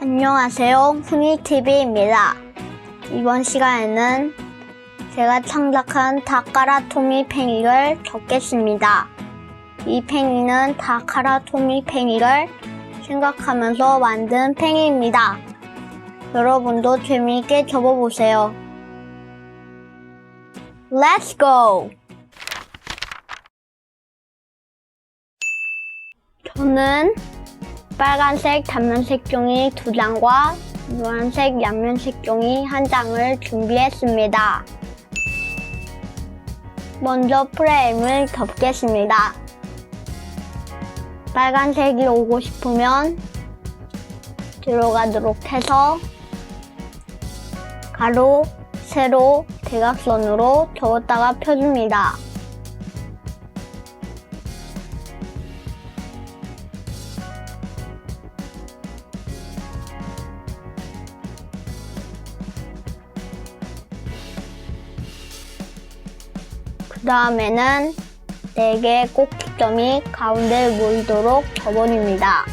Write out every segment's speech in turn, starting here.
안녕하세요. 훈이TV입니다. 이번 시간에는 제가 창작한 다카라토미 팽이를 적겠습니다. 이 팽이는 다카라토미 팽이를 생각하면서 만든 팽이입니다. 여러분도 재미있게 접어보세요. Let's go! 저는 빨간색 단면색 종이 두 장과 노란색 양면색 종이 한 장을 준비했습니다. 먼저 프레임을 덮겠습니다. 빨간색이 오고 싶으면 들어가도록 해서 가로, 세로, 대각선으로 접었다가 펴줍니다. 그 다음에는 4개의 꼭지점이 가운데 모이도록 접어줍니다.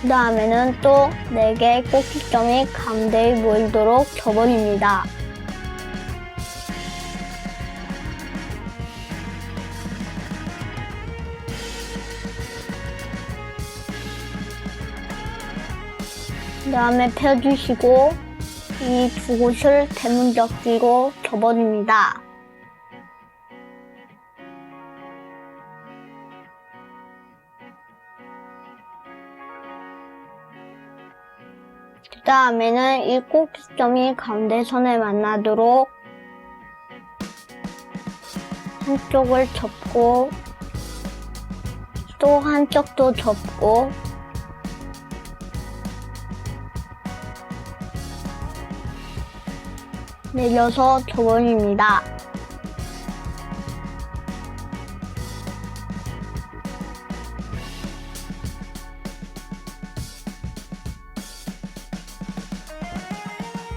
그 다음에는 또 4개의 꼭지점이 가운데 모이도록 접어줍니다. 다음에 펴주시고 이 두 곳을 대문적기로 접어줍니다. 그 다음에는 이 꼭지점이 가운데 선에 만나도록 한쪽을 접고 또 한쪽도 접고 내려서 접어줍니다.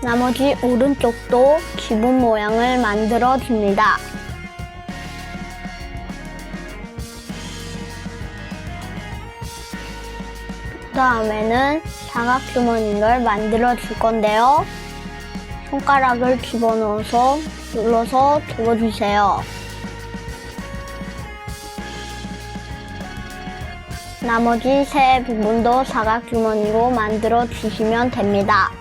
나머지 오른쪽도 기본 모양을 만들어 줍니다. 그 다음에는 사각 주머니를 만들어 줄 건데요. 손가락을 집어넣어서 눌러서 접어주세요. 나머지 세 부분도 사각 주머니로 만들어 주시면 됩니다.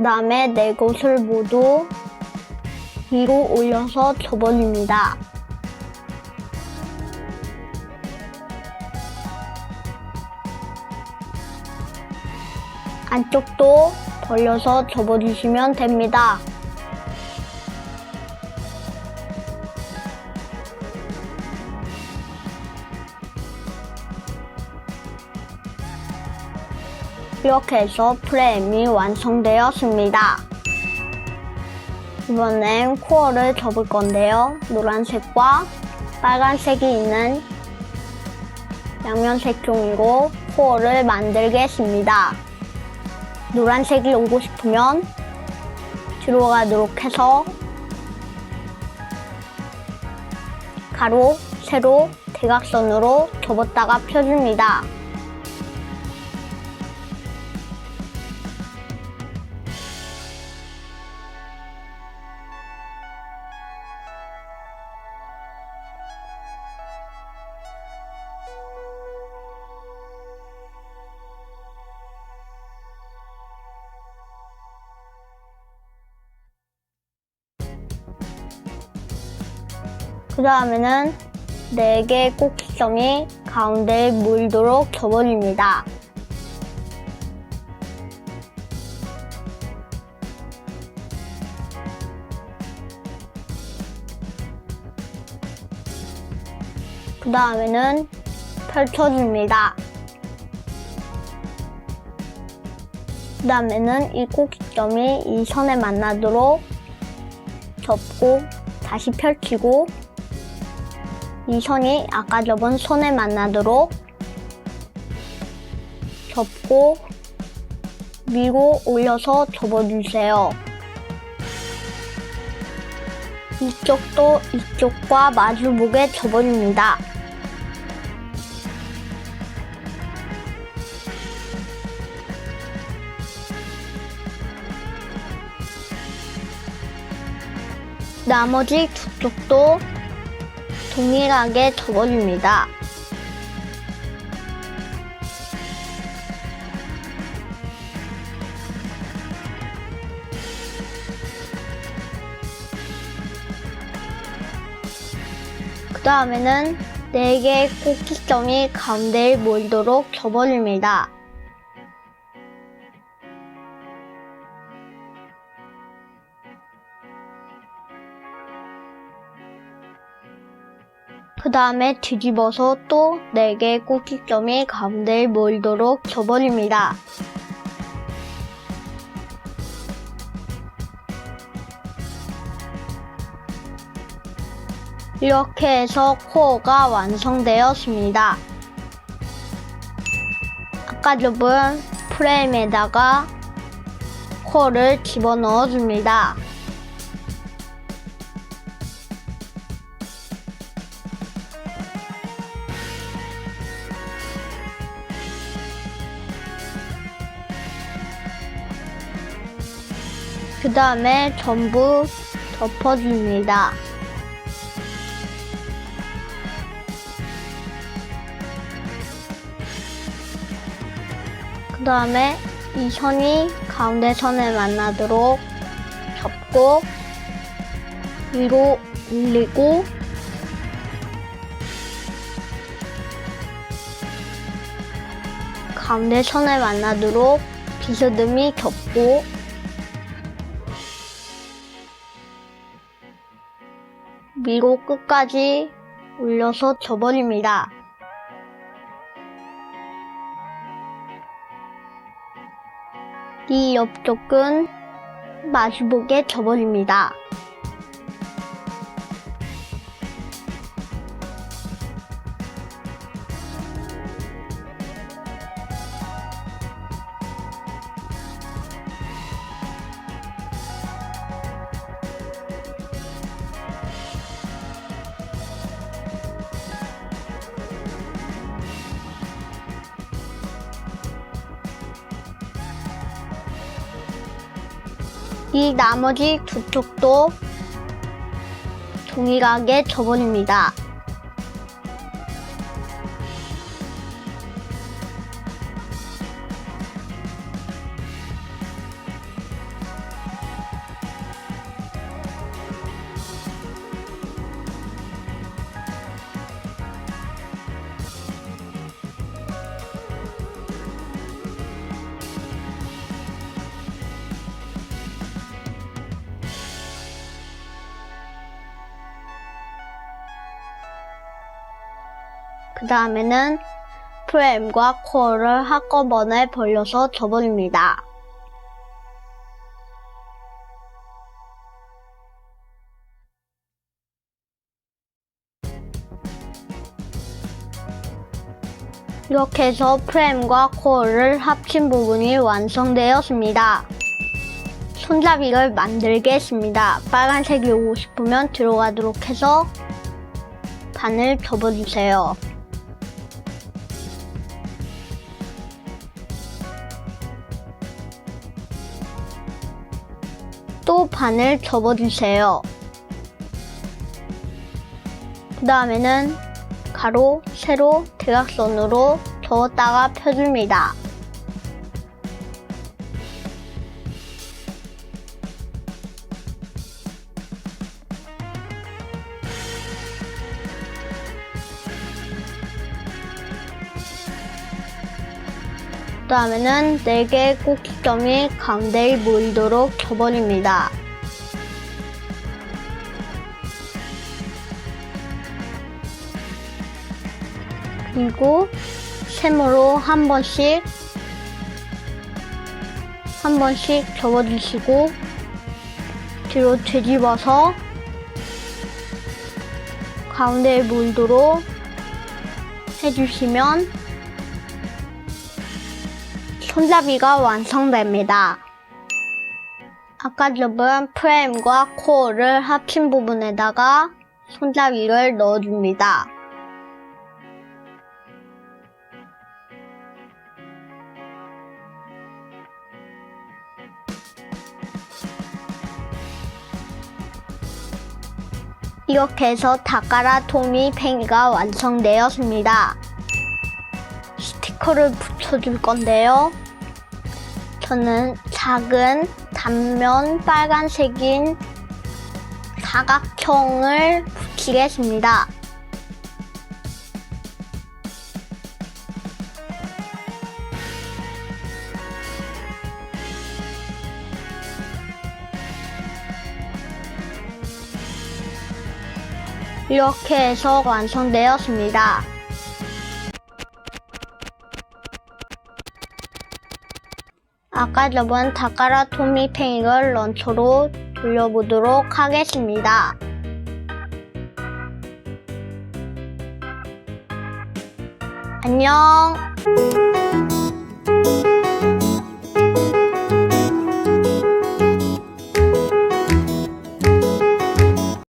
그 다음에 네 곳을 모두 위로 올려서 접어줍니다. 안쪽도 벌려서 접어주시면 됩니다. 이렇게 해서 프레임이 완성되었습니다. 이번엔 코어를 접을 건데요. 노란색과 빨간색이 있는 양면색 종이로 코어를 만들겠습니다. 노란색이 오고 싶으면 들어가도록 해서 가로, 세로, 대각선으로 접었다가 펴줍니다. 그 다음에는 4개의 꼭지점이 가운데에 물도록 접어줍니다. 그 다음에는 펼쳐줍니다. 그 다음에는 이 꼭지점이 이 선에 만나도록 접고 다시 펼치고 이 선이 아까 접은 손에 만나도록 접고 밀고 올려서 접어주세요. 이쪽도 이쪽과 마주보게 접어줍니다. 나머지 두 쪽도 동일하게 접어줍니다. 그 다음에는 4개의 꼭지점이 가운데에 몰도록 접어줍니다. 그 다음에 뒤집어서 또 4개의 꼭지점이 가운데에 몰도록 접어줍니다. 이렇게 해서 코어가 완성되었습니다. 아까 접은 프레임에다가 코어를 집어넣어 줍니다. 그 다음에 전부 덮어줍니다. 그 다음에 이 선이 가운데 선에 만나도록 접고 위로 올리고 가운데 선에 만나도록 비스듬히 겹고 위로 끝까지 올려서 접어줍니다. 이 옆쪽은 마주보게 접어줍니다. 이 나머지 두 쪽도 동일하게 접어줍니다. 그 다음에는 프레임과 코어를 한꺼번에 벌려서 접어줍니다. 이렇게 해서 프레임과 코어를 합친 부분이 완성되었습니다. 손잡이를 만들겠습니다. 빨간색이 오고 싶으면 들어가도록 해서 반을 접어주세요. 반을 접어주세요. 그 다음에는 가로, 세로, 대각선으로 접었다가 펴줍니다. 그 다음에는 4개의 꼭지점이 가운데에 모이도록 접어줍니다. 그리고 셈으로 한 번씩 한 번씩 접어주시고 뒤로 뒤집어서 가운데에 몰도록 해주시면 손잡이가 완성됩니다. 아까 접은 프레임과 코어를 합친 부분에다가 손잡이를 넣어줍니다. 이렇게 해서 다까라 토미 팽이가 완성되었습니다. 스티커를 붙여줄 건데요. 저는 작은 단면 빨간색인 사각형을 붙이겠습니다. 이렇게 해서 완성되었습니다. 아까 접은 다까라 토미 팽이를 런처로 돌려보도록 하겠습니다. 안녕!